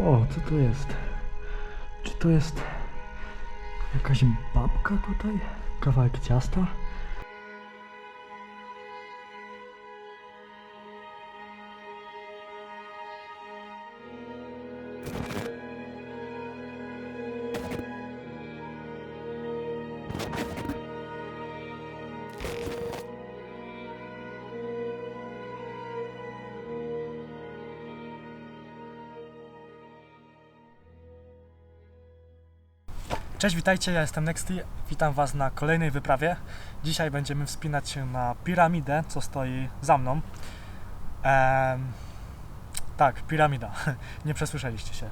O, co to jest? Czy to jest jakaś babka tutaj? Kawałek ciasta? Cześć, witajcie, ja jestem Nexty. Witam Was na kolejnej wyprawie. Dzisiaj będziemy wspinać się na piramidę, co stoi za mną. Tak, piramida. Nie przesłyszeliście się.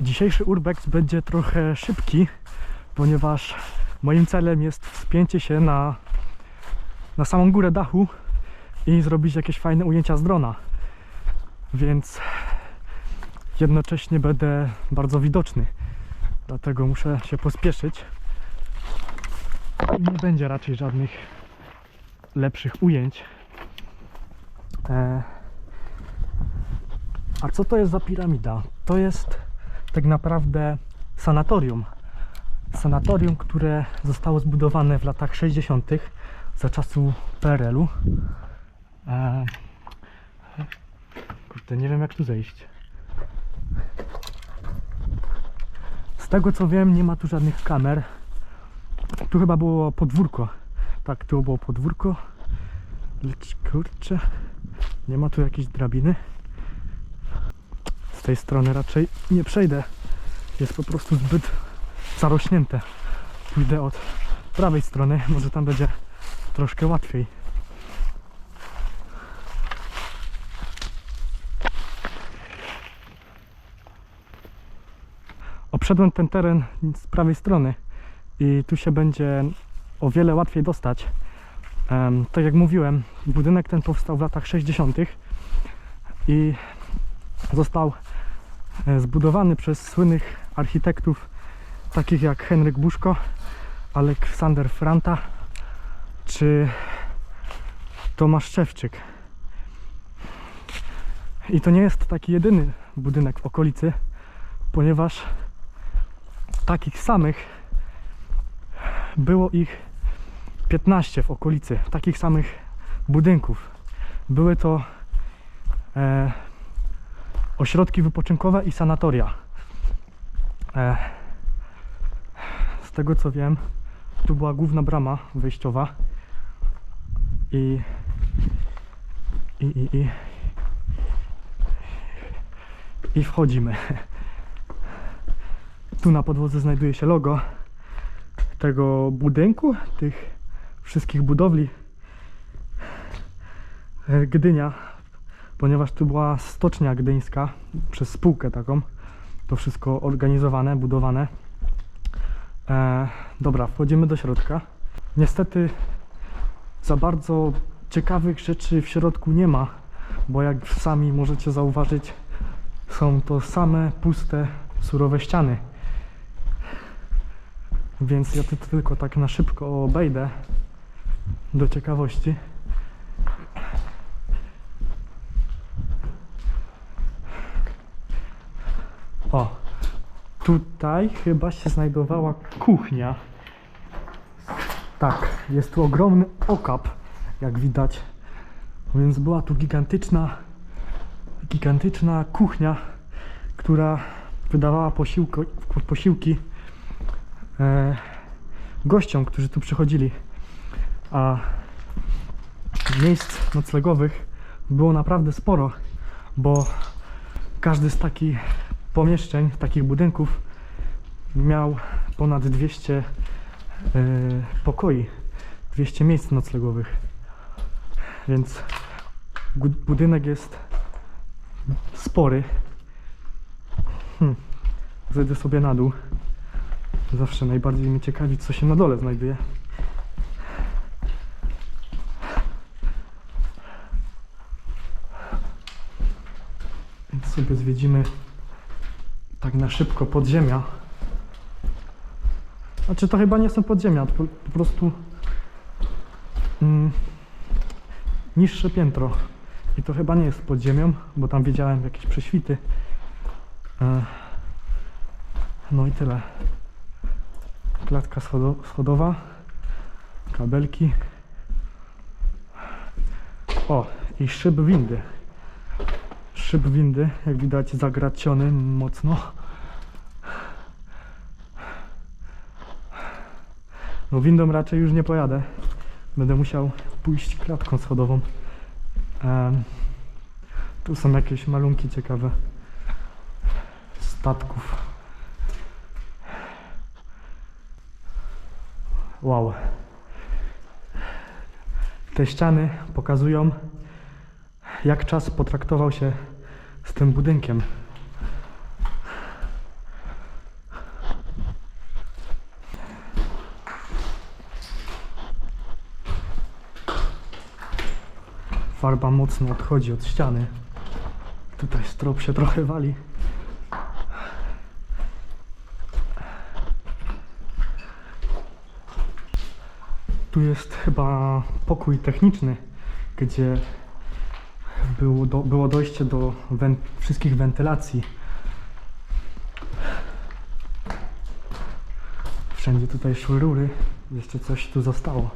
Dzisiejszy urbex będzie trochę szybki, ponieważ moim celem jest wspięcie się na, na samą górę dachu i zrobić jakieś fajne ujęcia z drona. Więc jednocześnie będę bardzo widoczny. Dlatego muszę się pospieszyć. Nie będzie raczej żadnych lepszych ujęć. E, A co to jest za piramida? To jest tak naprawdę sanatorium. Sanatorium, które zostało zbudowane w latach 60. za czasu PRL-u. E, Kurde, nie wiem jak tu zejść. Tego co wiem, nie ma tu żadnych kamer. Tu chyba było podwórko. Tak, tu było podwórko. Lecz kurczę, nie ma tu jakiejś drabiny. Z tej strony raczej nie przejdę. Jest po prostu zbyt zarośnięte. Pójdę od prawej strony, może tam będzie troszkę łatwiej. Obszedłem ten teren z prawej strony i tu się będzie o wiele łatwiej dostać. Tak jak mówiłem, budynek ten powstał w latach 60. i został e, zbudowany przez słynnych architektów takich jak Henryk Buszko, Aleksander Franta czy Tomasz Szewczyk. I to nie jest taki jedyny budynek w okolicy, ponieważ takich samych było ich 15 w okolicy, takich samych budynków. Były to e, ośrodki wypoczynkowe i sanatoria. E, z tego co wiem, tu była główna brama wejściowa i i, i, i, i wchodzimy. Tu na podłodze znajduje się logo tego budynku, tych wszystkich budowli e, Gdynia, ponieważ tu była stocznia gdyńska przez spółkę taką. To wszystko organizowane, budowane. E, dobra, wchodzimy do środka. Niestety za bardzo ciekawych rzeczy w środku nie ma, bo jak sami możecie zauważyć, są to same puste, surowe ściany. Więc ja tu tylko tak na szybko obejdę do ciekawości. O, tutaj chyba się znajdowała kuchnia. Tak, jest tu ogromny okap, jak widać. Więc była tu gigantyczna, gigantyczna kuchnia, która wydawała posiłko, posiłki e, gościom, którzy tu przychodzili. A miejsc noclegowych było naprawdę sporo, bo każdy z takich pomieszczeń, takich budynków miał ponad 200 e, pokoi, 200 miejsc noclegowych. Więc budynek jest spory. Hmm. Zejdę sobie na dół. Zawsze najbardziej mnie ciekawi, co się na dole znajduje. Więc sobie zwiedzimy tak na szybko podziemia. Znaczy to chyba nie są podziemia, to po, po prostu mm, niższe piętro. I to chyba nie jest podziemią, bo tam widziałem jakieś prześwity. E, No i tyle. Klatka schodo- schodowa, kabelki. O, i szyb windy. Szyb windy, jak widać, zagraciony mocno. No windą raczej już nie pojadę. Będę musiał pójść klatką schodową. Em, tu są jakieś malunki ciekawe statków. Wow. Te ściany pokazują, jak czas potraktował się z tym budynkiem. Farba mocno odchodzi od ściany. Tutaj strop się trochę wali. Tu jest chyba pokój techniczny, gdzie było, do, było dojście do wen, wszystkich wentylacji. Wszędzie tutaj szły rury. Jeszcze coś tu zostało.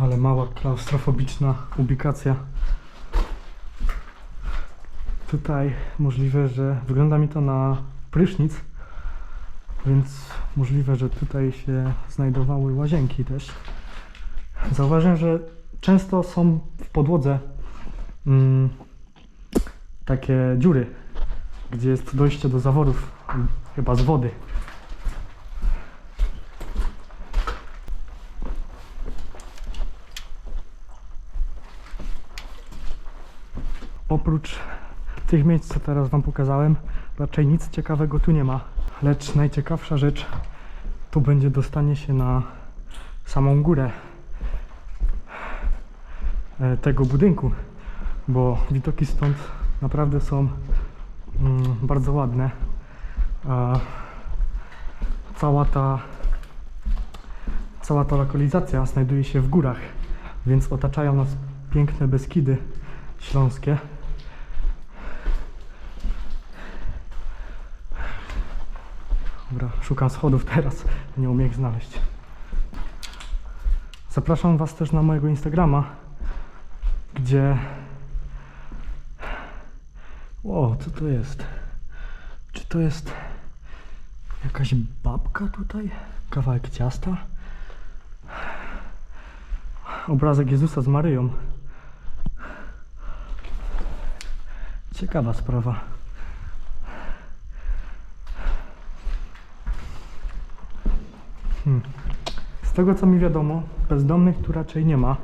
Ale mała klaustrofobiczna ubikacja. Tutaj możliwe, że wygląda mi to na prysznic, więc możliwe, że tutaj się znajdowały łazienki też. Zauważyłem, że często są w podłodze mm, takie dziury, gdzie jest dojście do zaworów, chyba z wody. Oprócz tych miejsc, co teraz Wam pokazałem, raczej nic ciekawego tu nie ma. Lecz najciekawsza rzecz to będzie dostanie się na samą górę e, tego budynku, bo widoki stąd naprawdę są mm, bardzo ładne. Cała ta cała ta lokalizacja znajduje się w górach, więc otaczają nas piękne Beskidy śląskie. Dobra, szukam schodów teraz, nie umiem ich znaleźć. Zapraszam Was też na mojego Instagrama, gdzie... O, co to jest? Czy to jest jakaś babka tutaj? Kawałek ciasta? Obrazek Jezusa z Maryją. Ciekawa sprawa. Tego co mi wiadomo, bezdomnych tu raczej nie ma.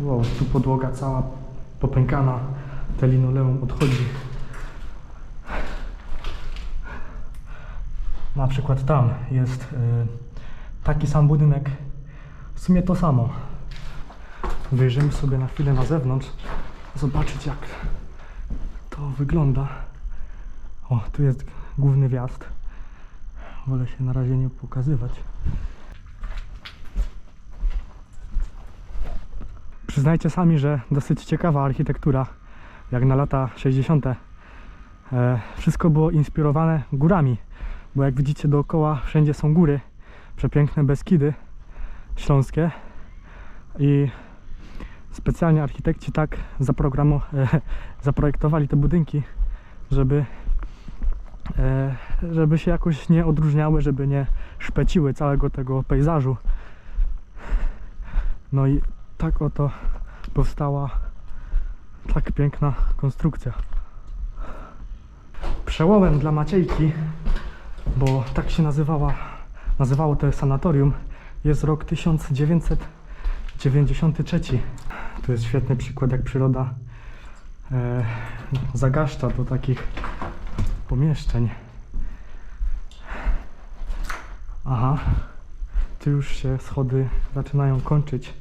Wow, tu podłoga cała popękana, te linoleum odchodzi. Na przykład tam jest y, taki sam budynek, w sumie to samo. Wyjrzymy sobie na chwilę na zewnątrz, zobaczyć jak to wygląda. O, tu jest główny wjazd. Wolę się na razie nie pokazywać. Przyznajcie sami, że dosyć ciekawa architektura, jak na lata 60. E, wszystko było inspirowane górami, bo jak widzicie dookoła wszędzie są góry, przepiękne Beskidy śląskie i specjalnie architekci tak zaprogramo, e, zaprojektowali te budynki, żeby żeby się jakoś nie odróżniały, żeby nie szpeciły całego tego pejzażu. No i tak oto powstała tak piękna konstrukcja. Przełomem dla Maciejki, bo tak się nazywała, nazywało to sanatorium, jest rok 1993. To jest świetny przykład, jak przyroda e, zagaszcza do takich pomieszczeń. Aha, tu już się schody zaczynają kończyć,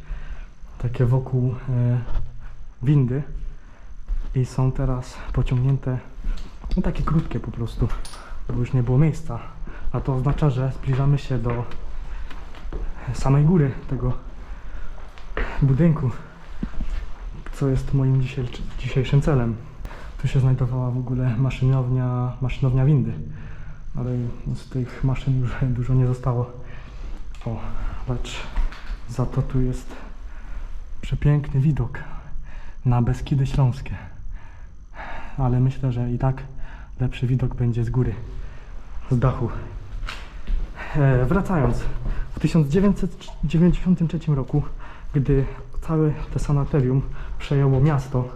takie wokół e, windy i są teraz pociągnięte No takie krótkie po prostu, bo już nie było miejsca. A to oznacza, że zbliżamy się do samej góry tego budynku, co jest moim dzisiejszym celem. Tu się znajdowała w ogóle maszynownia, maszynownia windy, ale z tych maszyn już dużo nie zostało. O, lecz za to tu jest przepiękny widok na Beskidy Śląskie. Ale myślę, że i tak lepszy widok będzie z góry, z dachu. E, wracając, w 1993 roku, gdy całe te sanatorium przejęło miasto,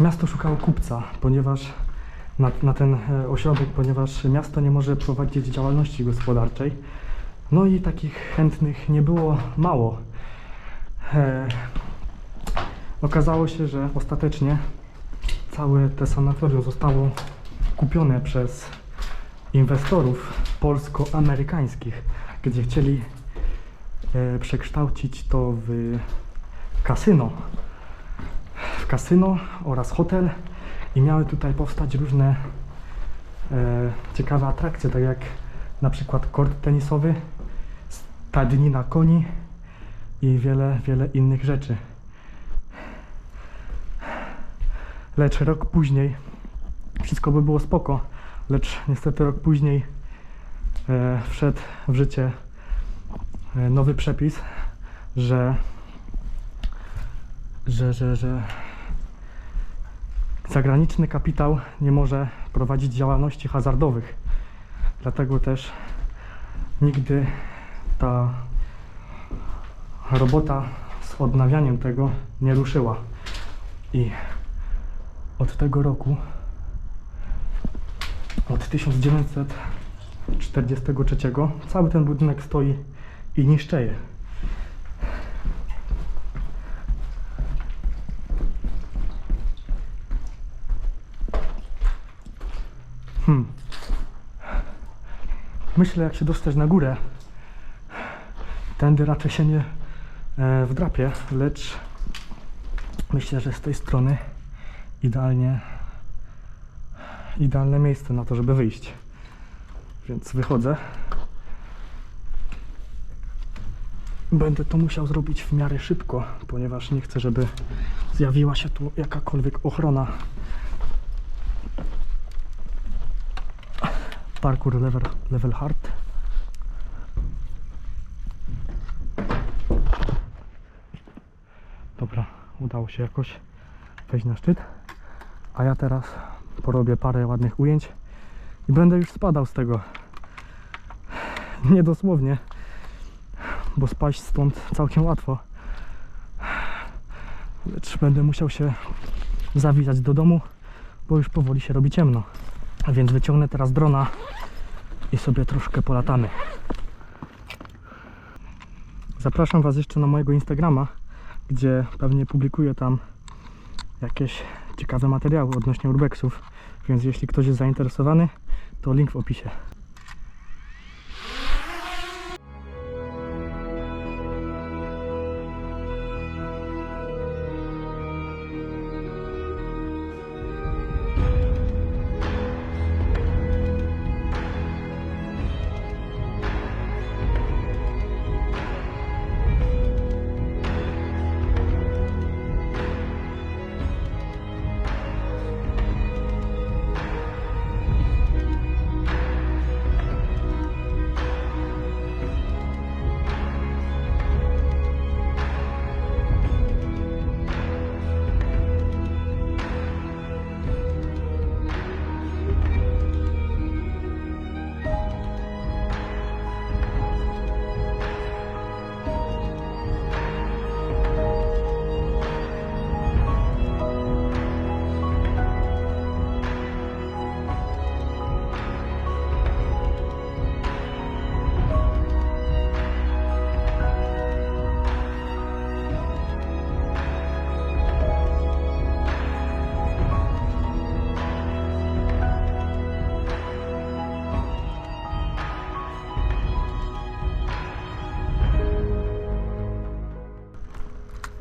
miasto szukało kupca, ponieważ na, na ten e, ośrodek, ponieważ miasto nie może prowadzić działalności gospodarczej. No i takich chętnych nie było mało. E, okazało się, że ostatecznie całe te sanatorium zostało kupione przez inwestorów polsko-amerykańskich, gdzie chcieli e, przekształcić to w kasyno. W kasyno oraz hotel i miały tutaj powstać różne e, ciekawe atrakcje, tak jak na przykład kort tenisowy, stadni na koni i wiele, wiele innych rzeczy. Lecz rok później wszystko by było spoko, lecz niestety rok później e, wszedł w życie e, nowy przepis, że że, że, że zagraniczny kapitał nie może prowadzić działalności hazardowych. Dlatego też nigdy ta robota z odnawianiem tego nie ruszyła. I od tego roku, od 1943, cały ten budynek stoi i niszczeje. Myślę, jak się dostać na górę. Tędy raczej się nie e, wdrapię, lecz myślę, że z tej strony idealnie idealne miejsce na to, żeby wyjść. Więc wychodzę. Będę to musiał zrobić w miarę szybko, ponieważ nie chcę, żeby zjawiła się tu jakakolwiek ochrona parkour level, level hard. Dobra, udało się jakoś wejść na szczyt. A ja teraz porobię parę ładnych ujęć i będę już spadał z tego. Nie dosłownie, bo spaść stąd całkiem łatwo. Lecz będę musiał się zawijać do domu, bo już powoli się robi ciemno. A więc wyciągnę teraz drona i sobie troszkę polatamy. Zapraszam Was jeszcze na mojego Instagrama, gdzie pewnie publikuję tam jakieś ciekawe materiały odnośnie urbexów. Więc jeśli ktoś jest zainteresowany, to link w opisie.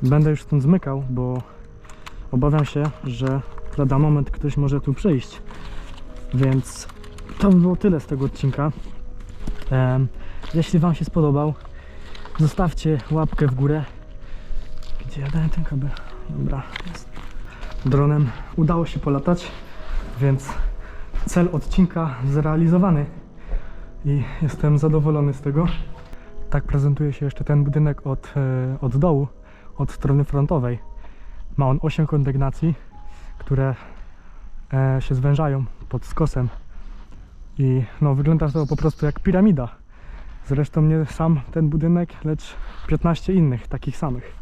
Będę już stąd zmykał, bo obawiam się, że lada moment ktoś może tu przyjść. Więc to by było tyle z tego odcinka. Jeśli Wam się spodobał, zostawcie łapkę w górę. Gdzie ja dałem ten kabel? Dobra, jest. Dronem udało się polatać, więc cel odcinka zrealizowany i jestem zadowolony z tego. Tak prezentuje się jeszcze ten budynek od, e, od dołu, od strony frontowej. Ma on 8 kondygnacji, które e, się zwężają pod skosem i no, wygląda to po prostu jak piramida. Zresztą nie sam ten budynek, lecz 15 innych takich samych.